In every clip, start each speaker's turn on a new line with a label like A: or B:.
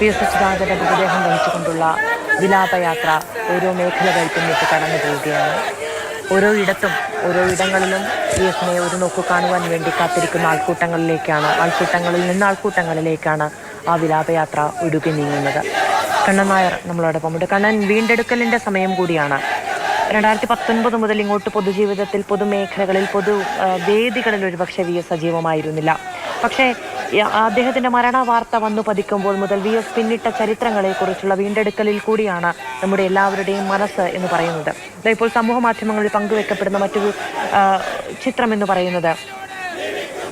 A: P S സച്ചിദാനന്ദന്റെ മൃതദേഹം വഹിച്ചുകൊണ്ടുള്ള വിലാപയാത്ര ഓരോ മേഖലകൾ പിന്നിട്ട് കടന്നു പോവുകയാണ്. ഓരോ ഇടത്തും ഓരോ ഇടങ്ങളിലും എസിനെ ഒരു നോക്കു കാണുവാൻ വേണ്ടി കാത്തിരിക്കുന്ന ആൾക്കൂട്ടങ്ങളിലേക്കാണ് ആൾക്കൂട്ടങ്ങളിൽ നിന്ന് ആൾക്കൂട്ടങ്ങളിലേക്കാണ് ആ വിലാപയാത്ര ഒഴുകി നീങ്ങുന്നത്. കണ്ണൻ നായർ നമ്മളോടൊപ്പം ഉണ്ട്. കണ്ണൻ വീണ്ടെടുക്കലിന്റെ സമയം കൂടിയാണ്. രണ്ടായിരത്തി പത്തൊൻപത് മുതൽ ഇങ്ങോട്ട് പൊതുജീവിതത്തിൽ പൊതുമേഖലകളിൽ പൊതു വേദികളിൽ ഒരുപക്ഷെ വി എസ് സജീവമായിരുന്നില്ല. പക്ഷേ അദ്ദേഹത്തിന്റെ മരണ വാർത്ത വന്നു പതിക്കുമ്പോൾ മുതൽ വി എസ് പിന്നിട്ട ചരിത്രങ്ങളെ കുറിച്ചുള്ള വീണ്ടെടുക്കലിൽ കൂടിയാണ് നമ്മുടെ എല്ലാവരുടെയും മനസ്സ് എന്ന് പറയുന്നത്. ഇപ്പോൾ സമൂഹ മാധ്യമങ്ങളിൽ പങ്കുവെക്കപ്പെടുന്ന മറ്റൊരു ചിത്രം എന്ന് പറയുന്നത്.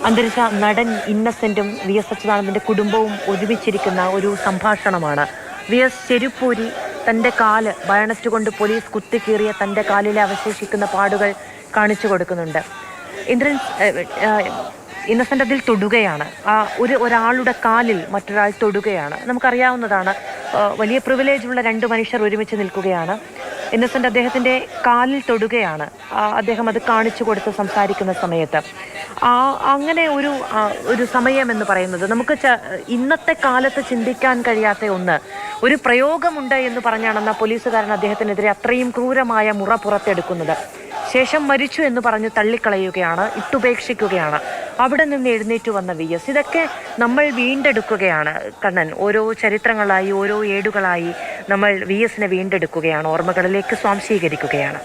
A: അന്തരിച്ച നടൻ ഇന്നസെന്റും വി എസ് അച്യുതാനന്ദന്റെ കുടുംബവും ഒരുമിച്ചിരിക്കുന്ന ഒരു സംഭാഷണമാണ്. വി എസ് ചെരുപ്പൂരി തന്റെ കാൽ ബയണറ്റ് കൊണ്ട് പോലീസ് കുത്തിക്കീറിയ തന്റെ കാലിലെ അവശേഷിക്കുന്ന പാടുകൾ കാണിച്ചു കൊടുക്കുന്നുണ്ട്. ഇന്ദ്രൻ ഇന്നസെന്റ് അതിൽ തൊടുകയാണ്. ആ ഒരു ഒരാളുടെ കാലിൽ മറ്റൊരാൾ തൊടുകയാണ്. നമുക്കറിയാവുന്നതാണ് വലിയ പ്രിവിലേജ് ഉള്ള രണ്ട് മനുഷ്യർ ഒരുമിച്ച് നിൽക്കുകയാണ്. ഇന്നസെന്റ് അദ്ദേഹത്തിന്റെ കാലിൽ തൊടുകയാണ്. അദ്ദേഹം അത് കാണിച്ചു കൊടുത്ത് സംസാരിക്കുന്ന സമയത്ത്. ആ അങ്ങനെ ഒരു ഒരു സമയം എന്ന് പറയുന്നത് നമുക്ക് ഇന്നത്തെ കാലത്ത് ചിന്തിക്കാൻ കഴിയാത്ത ഒന്ന് ഒരു പ്രയോഗമുണ്ട് എന്ന് പറഞ്ഞാണെന്ന പോലീസുകാരൻ അദ്ദേഹത്തിനെതിരെ അത്രയും ക്രൂരമായ മുറ പുറത്തെടുക്കുന്നത്. ശേഷം മരിച്ചു എന്ന് പറഞ്ഞ് തള്ളിക്കളയുകയാണ് ഇട്ടുപേക്ഷിക്കുകയാണ്. അവിടെ നിന്ന് എഴുന്നേറ്റ് വന്ന വി എസ് ഇതൊക്കെ നമ്മൾ വീണ്ടെടുക്കുകയാണ്. കണ്ണൻ ഓരോ ചരിത്രങ്ങളായി ഓരോ ഏടുകളായി നമ്മൾ വി എസിനെ വീണ്ടെടുക്കുകയാണ് ഓർമ്മകളിലേക്ക് സ്വാംശീകരിക്കുകയാണ്.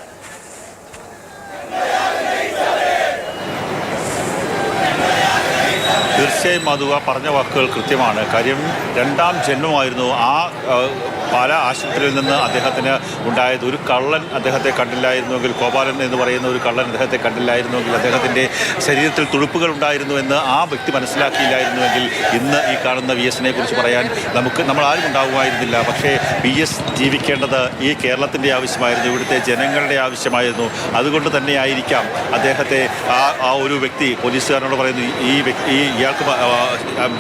B: തീർച്ചയായും മധുവ പറഞ്ഞ വാക്കുകൾ കൃത്യമാണ്. കാര്യം രണ്ടാം ജന്മമായിരുന്നു ആ പല ആശുപത്രിയിൽ നിന്ന് അദ്ദേഹത്തിന് ഉണ്ടായത്. ഒരു കള്ളൻ അദ്ദേഹത്തെ കണ്ടില്ലായിരുന്നുവെങ്കിൽ ഗോപാലൻ എന്ന് പറയുന്ന ഒരു കള്ളൻ അദ്ദേഹത്തെ കണ്ടില്ലായിരുന്നുവെങ്കിൽ അദ്ദേഹത്തിന്റെ ശരീരത്തിൽ തുടുപ്പുകൾ ഉണ്ടായിരുന്നു എന്ന് ആ വ്യക്തി മനസ്സിലാക്കിയില്ലായിരുന്നുവെങ്കിൽ ഇന്ന് ഈ കാണുന്ന വി എസിനെ കുറിച്ച് പറയാൻ നമുക്ക് നമ്മൾ ആരും ഉണ്ടാകുമായിരുന്നില്ല പക്ഷേ വി എസ് ജീവിക്കേണ്ടത് ഈ കേരളത്തിന്റെ ആവശ്യമായിരുന്നു ഇവിടുത്തെ ജനങ്ങളുടെ ആവശ്യമായിരുന്നു. അതുകൊണ്ട് തന്നെയായിരിക്കാം അദ്ദേഹത്തെ ആ ആ ഒരു വ്യക്തി പോലീസുകാരനോട് പറയുന്നു ഈ വ്യക്തി ഇയാൾക്ക്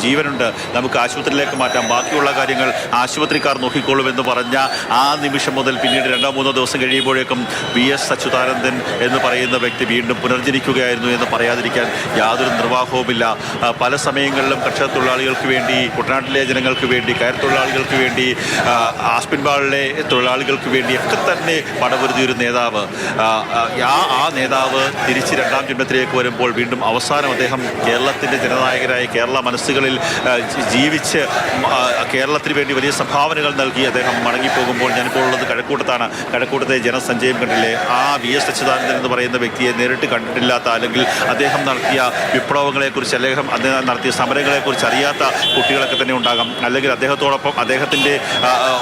B: ജീവനുണ്ട് നമുക്ക് ആശുപത്രിയിലേക്ക് മാറ്റാം. ബാക്കിയുള്ള കാര്യങ്ങൾ ആശുപത്രിക്കാർ നോക്കിക്കോളുമെന്ന് പറഞ്ഞ ആ നിമിഷം മുതൽ പിന്നീട് രണ്ടോ മൂന്നോ ദിവസം കഴിയുമ്പോഴേക്കും വി എസ് അച്യുതാനന്ദൻ എന്ന് പറയുന്ന വ്യക്തി വീണ്ടും പുനർജനിക്കുകയായിരുന്നു എന്ന് പറയാതിരിക്കാൻ യാതൊരു നിർവാഹവുമില്ല. പല സമയങ്ങളിലും കർഷക തൊഴിലാളികൾക്ക് വേണ്ടി കുട്ടനാട്ടിലെ ജനങ്ങൾക്ക് വേണ്ടി കയർ തൊഴിലാളികൾക്ക് വേണ്ടി ആസ്പിൻബാളിലെ തൊഴിലാളികൾക്ക് വേണ്ടി ഒക്കെ തന്നെ പടപൊരുതിയ ഒരു നേതാവ്. ആ, ആ നേതാവ് തിരിച്ച് രണ്ടാം ജന്മത്തിലേക്ക് വരുമ്പോൾ വീണ്ടും അവസാനം അദ്ദേഹം കേരളത്തിന്റെ ജനനായകരായ കേരള മനസ്സുകളിൽ ജീവിച്ച് കേരളത്തിന് വേണ്ടി വലിയ സംഭാവനകൾ നൽകി. അദ്ദേഹം മടങ്ങിപ്പോകുമ്പോൾ ഞാനിപ്പോൾ ഉള്ളത് കഴക്കൂട്ടത്താണ്. കഴക്കൂട്ടത്തെ ജനസഞ്ചയം കണ്ടില്ലേ? ആ വി എസ് അച്യുതാനന്ദൻ എന്ന് പറയുന്ന വ്യക്തിയെ നേരിട്ട് കണ്ടിട്ടില്ലാത്ത അല്ലെങ്കിൽ അദ്ദേഹം നടത്തിയ വിപ്ലവങ്ങളെക്കുറിച്ച് അദ്ദേഹം അദ്ദേഹം നടത്തിയ സമരങ്ങളെക്കുറിച്ച് അറിയാത്ത കുട്ടികളൊക്കെ തന്നെ ഉണ്ടാകാം. അല്ലെങ്കിൽ അദ്ദേഹത്തോടൊപ്പം അദ്ദേഹത്തിന്റെ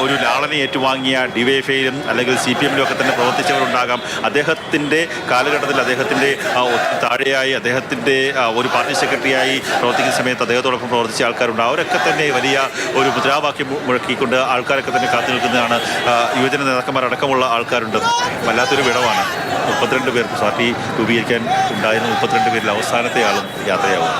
B: ഒരു ലാളനെ ഏറ്റുവാങ്ങിയ ഡിവൈഫൈയിലും അല്ലെങ്കിൽ സി പി എമ്മിലും ഒക്കെ തന്നെ പ്രവർത്തിച്ചവരുണ്ടാകാം. അദ്ദേഹത്തിന്റെ കാലഘട്ടത്തിൽ അദ്ദേഹത്തിന്റെ താഴെയായി അദ്ദേഹത്തിന്റെ ഒരു പാർട്ടി സെക്രട്ടറിയായി പ്രവർത്തിക്കുന്ന സമയത്ത് അദ്ദേഹത്തോടൊപ്പം പ്രവർത്തിച്ച ആൾക്കാരുണ്ട്. അവരൊക്കെ തന്നെ വലിയ ഒരു മുദ്രാവാക്യം മുഴക്കിക്കൊണ്ട് ആൾക്കാരൊക്കെ തന്നെ കാത്തു നിൽക്കുന്നതാണ് യുവജന നേതാക്കന്മാരടക്കമുള്ള ആൾക്കാരുണ്ട്. വല്ലാത്തൊരു വിടവാണ്. മുപ്പത്തിരണ്ട് പേർ പാർട്ടി രൂപീകരിക്കാൻ ഉണ്ടായിരുന്ന മുപ്പത്തിരണ്ട് പേരിൽ അവസാനത്തെ ആളും യാത്രയാവും